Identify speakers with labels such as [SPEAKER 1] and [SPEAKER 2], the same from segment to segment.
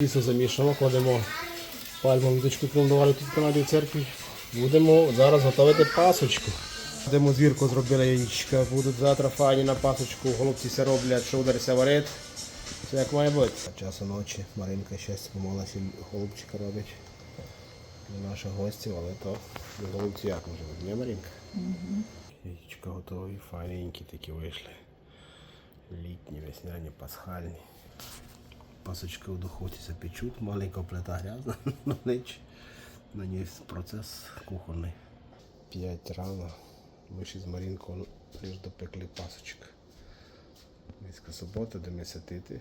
[SPEAKER 1] Тісто замішано, кладемо пальмову віточку, яку тут в Канаді в церкві. Будемо зараз готувати пасочку. Будемо звірку зробили яєчка, будуть завтра файні на пасочку, голубці все роблять, шоудерся варить. Все як має бути. Часу ночі Маринка щось помолилася, голубчика робить. Для наших гостів, але то голубці як може бути, не Маринка? Яєчка готові, файненькі такі вийшли. Літні, весняні, пасхальні. Пасочки в духовці запечуть, маленька плита грязна, на ніч. На ній процес кухонний. П'ять рано. Ми ще з Марінкою лише допекли пасочок. Міська субота, де ми сидіти.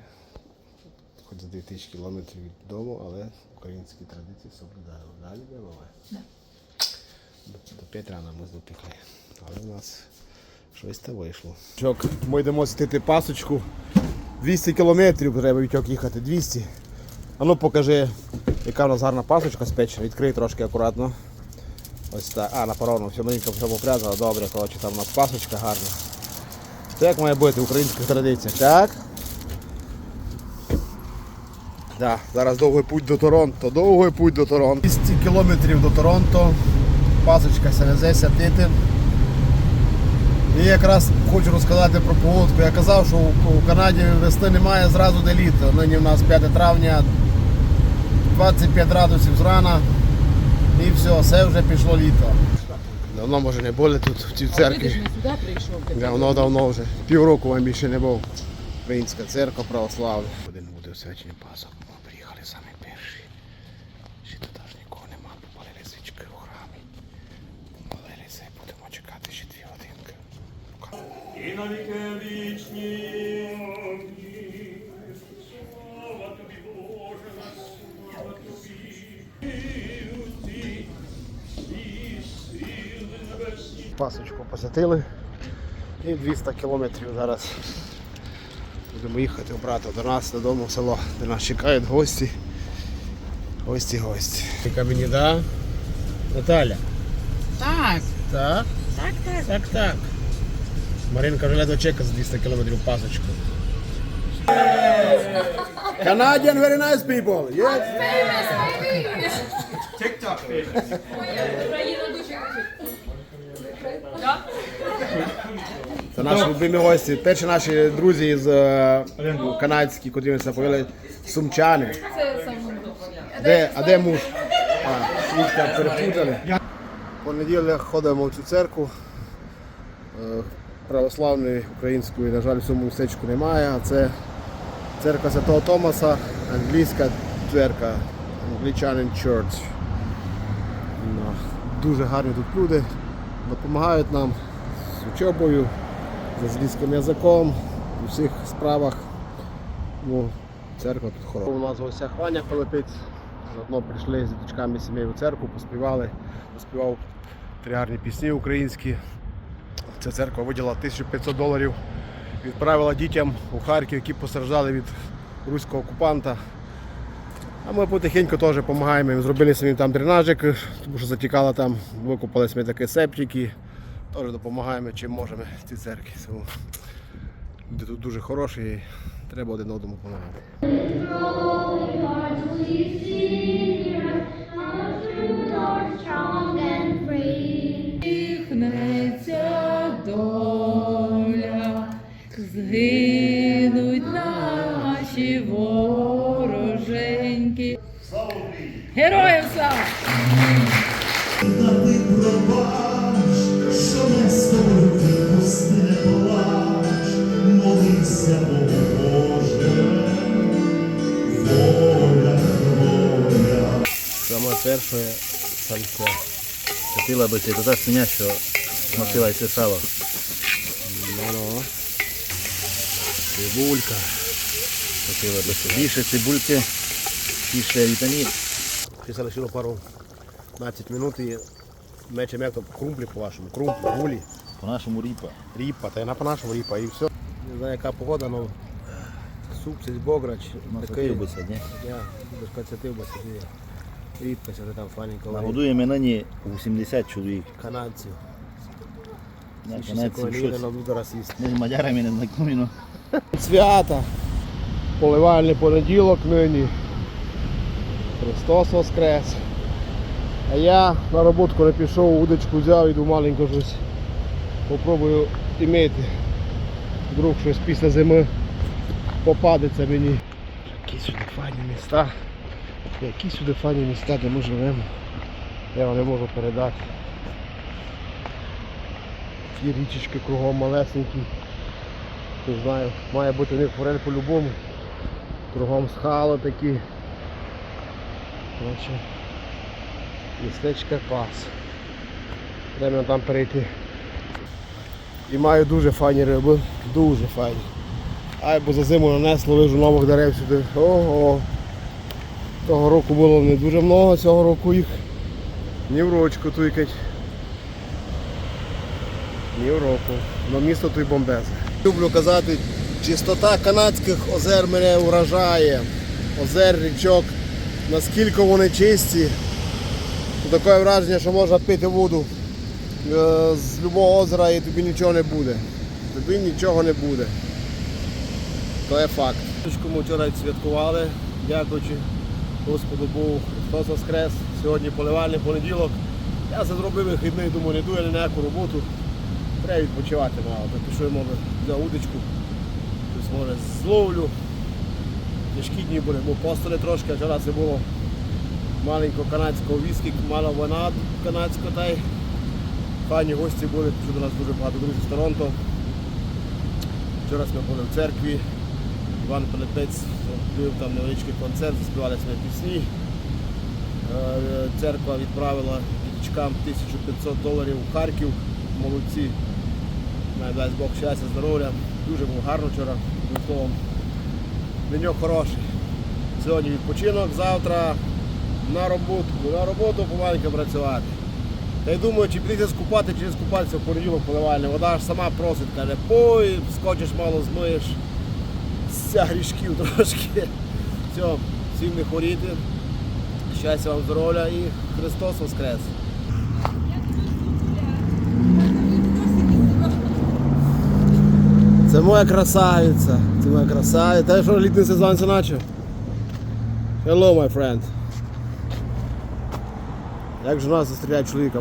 [SPEAKER 1] Хоч за 2000 кілометрів від дому, але українські традиції соблюдаємо. Далі буває. До, до 5 рано ми допекли. Але в нас щось та вийшло. Ми йдемо сидіти пасочку. 200 кілометрів треба Вітьок їхати, 200. А ну покажи, яка в нас гарна пасочка спечена. Відкрий трошки акуратно. Ось так. А, на паровну, все маленько все попрязала, добре, коротше, там у нас пасочка гарна. Це як має бути в українських традиціях, так? Да, зараз довгий путь до Торонто, довгий путь до Торонто. 200 кілометрів до Торонто. Пасочка се везе сятити. І якраз хочу розказати про погодку. Я казав, що у, Канаді весни немає зразу де літо. Нині в нас 5 травня, 25 градусів зрана. І все, все вже пішло літо. Давно може не були тут в цій церкві.
[SPEAKER 2] не сюди прийшов.
[SPEAKER 1] Давно, давно вже. Півроку вам більше не був. Українська церква православна. Один буде освячений пасок. Ми приїхали самі перші. Ще тут аж нікого нема, попалили свічки у храмі. Помолилися і будемо чекати ще дві годинки.
[SPEAKER 3] і на віки вічні. Слава тобі, Боже, слава тобі. І і сили небесні.
[SPEAKER 1] Пасочку посятили. І 200 кілометрів зараз будемо їхати обратно до нас, додому в село, де нас чекають гості. Гості, гості. Яка мені да? Наталя.
[SPEAKER 2] Так,
[SPEAKER 1] Так?
[SPEAKER 2] так, так.
[SPEAKER 1] Так, так. Маринка вже ледве чека з 200 кілометрів пасочку. Canadian very nice people. Yes. Це наші любимі гості. Перші наші друзі з е, канадські, котрі ми заповіли, сумчани. Де, а де муж? А, їх перепутали. Неділях ходимо в цю церкву. Е, Православної української, на жаль, в цьому містечку немає. А це церква Святого Томаса, англійська церква, Anglican Church. Дуже гарні тут люди, допомагають нам з учобою, з англійським язиком, у всіх справах. Ну, церква тут хороша. У нас в гостях Ваня Пилипець. Заодно прийшли з діточками у церкву, поспівали, поспівав три гарні пісні українські. Ця церква виділа 1500 доларів, відправила дітям у Харків, які постраждали від руського окупанта. А ми потихеньку теж допомагаємо. їм. Зробили самі там дренажик, тому що затікало там, викопали самі такі септики. Теж допомагаємо чим можемо цій церкві. Люди тут дуже хороші і треба один одному допомагати.
[SPEAKER 4] Воля, воля.
[SPEAKER 1] Саме перше сальце.
[SPEAKER 5] Хотіла би ти туди свиня, що навчилася сало.
[SPEAKER 1] Ну-ну. Цибулька.
[SPEAKER 5] Хотіла би більше цибульки, більше вітамін.
[SPEAKER 1] Ще залишило пару 15 минут і мечем як то крумплі по-вашому. Крумплі, гулі,
[SPEAKER 5] По-нашому ріпа.
[SPEAKER 1] ріпа, та й на по-нашому ріпа і все. Не знаю яка погода, але суп цей бограч.
[SPEAKER 5] Такий би сьогодні.
[SPEAKER 1] Я без кацятив би собі. Рідка сяде там фаненько.
[SPEAKER 5] Нагодуємо нині 80 чоловік.
[SPEAKER 1] Канадців.
[SPEAKER 5] На
[SPEAKER 1] Ще
[SPEAKER 5] канадці
[SPEAKER 1] такого не
[SPEAKER 5] щось. Ми з мадярами не знайомі, ну.
[SPEAKER 1] Свята. Поливальний понеділок нині. Христос Воскрес. А я на роботку не пішов, удочку взяв, іду маленько щось. Попробую імейти. Вдруг щось після зими попадеться мені. Які сюди файні міста. Які сюди файні міста, де ми живемо. Я вам не можу передати. Ті річечки кругом малесенькі. Не знаю, має бути в них форель по-любому. Кругом скали такі. Коротше, містечко пас. Треба там перейти. І маю дуже файні риби, дуже файні. Ай, бо за зиму нанесло лижу нових дерев сюди. Ого. Того року було не дуже много, цього року їх ні в рочку туйкать. Ні в року. Но місто той бомбезе. Люблю казати, чистота канадських озер мене вражає. Озер, річок, наскільки вони чисті. Таке враження, що можна пити воду е, з любого озера і тобі нічого не буде. Тобі нічого не буде. То є факт. Ми вчора святкували, дякуючи Господу Богу, Христос Воскрес. Сьогодні поливальний понеділок. Я це зробив вихідний, думаю, не йду я ні роботу. Треба відпочивати мало. То пішов, може, взяв удочку, може зловлю. Тяжкі дні були, бо постали трошки, вчора це було маленького канадського віскі, мало вина канадського та й файні гості були, до нас дуже багато друзів з Торонто. Вчора ми були в церкві. Іван Пилипець зробив там невеличкий концерт, заспівали свої пісні. Е, Церква відправила діточкам 1500 доларів у Харків. Молодці. Дасть Бог щастя, здоров'я. Дуже був гарно вчора. Словом, деньок хороший. Сьогодні відпочинок, завтра на роботу, на роботу помаленьку працювати. Та й думаю, чи підійти скупати, чи не скупатися в понеділок поливальня. Вода ж сама просить, каже, пой, скочиш мало змиєш. Ся грішків трошки. Все, всім не хворіти. Щастя вам здоров'я і Христос Воскрес! Це моя красавиця. Це моя красавиця. Та що літній сезон наче? Hello, my friend. Як жена зустрічає чоловіка?